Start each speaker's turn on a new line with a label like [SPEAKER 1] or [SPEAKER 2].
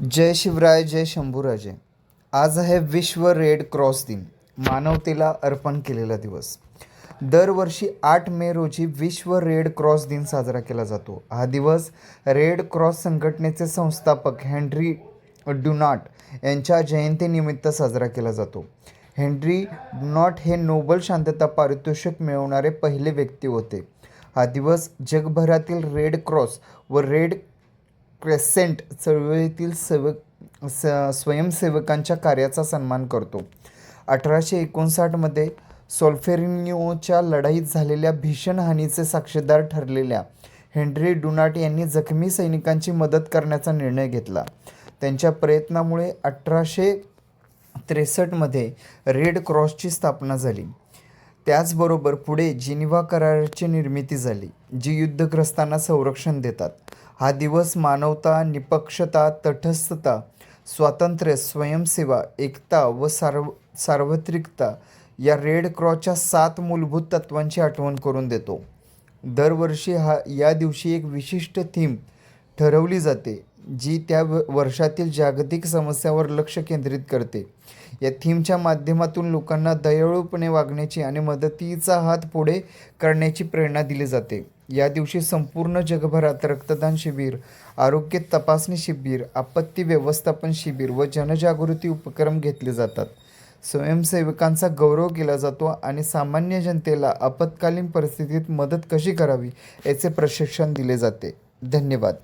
[SPEAKER 1] जय शिवराय जय शंभूराजे. आज आहे विश्व रेड क्रॉस दिन. मानवतेला अर्पण केलेला दिवस. दरवर्षी आठ मे रोजी विश्व रेड क्रॉस दिन साजरा केला जातो. हा दिवस रेड क्रॉस संघटनेचे संस्थापक हेनरी डुनाट यांच्या जयंतीनिमित्त साजरा केला जातो. हेनरी डुनाट हे नोबल शांतता पारितोषिक मिळवणारे पहिले व्यक्ती होते. हा दिवस जगभरातील रेड क्रॉस व रेड क्रेसेंट चळवळीतील सेवक स स्वयंसेवकांच्या कार्याचा सन्मान करतो. अठराशे एकोणसाठमध्ये सोल्फेरिनिओच्या लढाईत झालेल्या भीषण हानीचे साक्षीदार ठरलेल्या हेनरी डुनाट यांनी जखमी सैनिकांची मदत करण्याचा निर्णय घेतला. त्यांच्या प्रयत्नामुळे अठराशे त्रेसष्टमध्ये रेड क्रॉसची स्थापना झाली. त्याचबरोबर पुढे जिनिव्हा कराराची निर्मिती झाली जी युद्धग्रस्तांना संरक्षण देतात. हा दिवस मानवता निपक्षता तटस्थता स्वातंत्र्य स्वयंसेवा एकता व सार्व सार्वत्रिकता या रेड क्रॉसच्या सात मूलभूत तत्वांची आठवण करून देतो. दरवर्षी हा या दिवशी एक विशिष्ट थीम ठरवली जाते. जी त्या व- वर्षातील जागतिक समस्यावर लक्ष केंद्रित करते. या थीमच्या माध्यमातून लोकांना दयाळूपणे वागण्याची आणि मदतीचा हात पुढे करण्याची प्रेरणा दिली जाते. या दिवशी संपूर्ण जगभरात रक्तदान शिबिर आरोग्य तपासणी शिबिर आपत्ती व्यवस्थापन शिबिर व जनजागृती उपक्रम घेतले जातात. स्वयंसेवकांचा गौरव केला जातो आणि सामान्य जनतेला आपत्कालीन परिस्थितीत मदत कशी करावी याचे प्रशिक्षण दिले जाते. धन्यवाद.